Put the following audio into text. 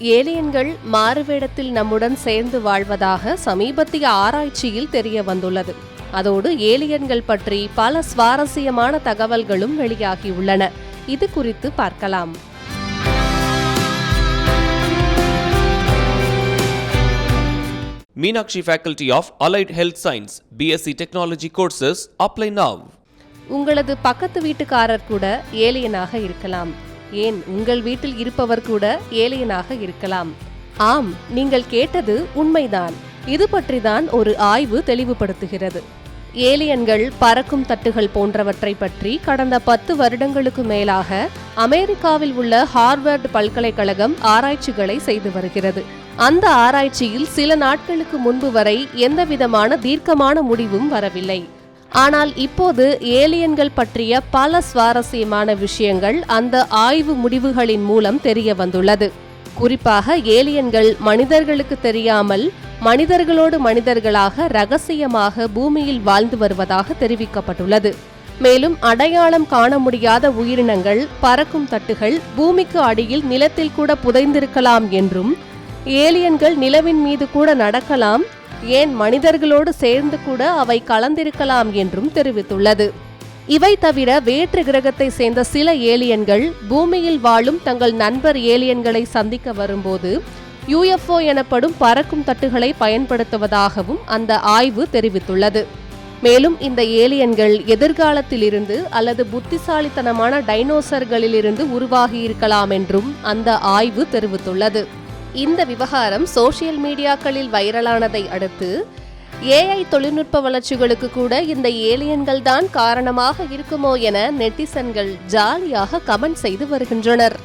ஏலியன்கள் மாறுவேடத்தில் நம்முடன் சேர்ந்து வாழ்வதாக சமீபத்திய ஆராய்ச்சியில் தெரிய வந்துள்ளது அதோடு ஏலியன்கள் பற்றி பல சுவாரஸ்யமான தகவல்களும் வெளியாகியுள்ளன. இது குறித்து பார்க்கலாம். Meenakshi Faculty of Allied Health Science, BSc Technology courses apply now. உங்களது பக்கத்து வீட்டுக்காரர் கூட ஏலியனாக இருக்கலாம். ஏன் உங்கள் வீட்டில் இருப்பவர் கூட ஏலியனாக இருக்கலாம்? ஆம் நீங்கள் கேட்டது உண்மைதான். இது பற்றிதான் ஒரு ஆய்வு தெளிவுபடுத்துகிறது. ஏலியன்கள் பறக்கும் தட்டுகள் போன்றவற்றை பற்றி கடந்த பத்து வருடங்களுக்கு மேலாக அமெரிக்காவில் உள்ள ஹார்வர்டு பல்கலைக்கழகம் ஆராய்ச்சிகளை செய்து வருகிறது. அந்த ஆராய்ச்சியில் சில நாட்களுக்கு முன்பு வரை எந்தவிதமான தீர்க்கமான முடிவும் வரவில்லை. ஆனால் இப்போது ஏலியன்கள் பற்றிய பல சுவாரஸ்யமான விஷயங்கள் அந்த ஆய்வு முடிவுகளின் மூலம் தெரிய வந்துள்ளது. குறிப்பாக ஏலியன்கள் மனிதர்களுக்கு தெரியாமல் மனிதர்களோடு மனிதர்களாக ரகசியமாக பூமியில் வாழ்ந்து வருவதாக தெரிவிக்கப்பட்டுள்ளது. மேலும் அடையாளம் காண முடியாத உயிரினங்கள் பறக்கும் தட்டுகள் பூமிக்கு அடியில் நிலத்தில் கூட புதைந்திருக்கலாம் என்றும் ஏலியன்கள் நிலவின் மீது கூட நடக்கலாம் ஏன் மனிதர்களோடு சேர்ந்து கூட அவை கலந்திருக்கலாம் என்றும் தெரிவித்துள்ளது. இவை தவிர வேற்று கிரகத்தை சேர்ந்த சில ஏலியன்கள் பூமியில் வாழும் தங்கள் நண்பர் ஏலியன்களை சந்திக்க வரும்போது யுஎஃப்ஓ எனப்படும் பறக்கும் தட்டுகளை பயன்படுத்துவதாகவும் அந்த ஆய்வு தெரிவித்துள்ளது. மேலும் இந்த ஏலியன்கள் எதிர்காலத்திலிருந்து அல்லது புத்திசாலித்தனமான டைனோசர்களிலிருந்து உருவாகியிருக்கலாம் என்றும் அந்த ஆய்வு தெரிவித்துள்ளது. இந்த விவகாரம் சோசியல் மீடியாக்களில் வைரலானதை அடுத்து ஏஐ தொழில்நுட்ப வளர்ச்சிகளுக்கு கூட இந்த ஏலியன்கள் தான் காரணமாக இருக்குமோ என நெட்டிசன்கள் ஜாலியாக கமெண்ட் செய்து வருகின்றனர்.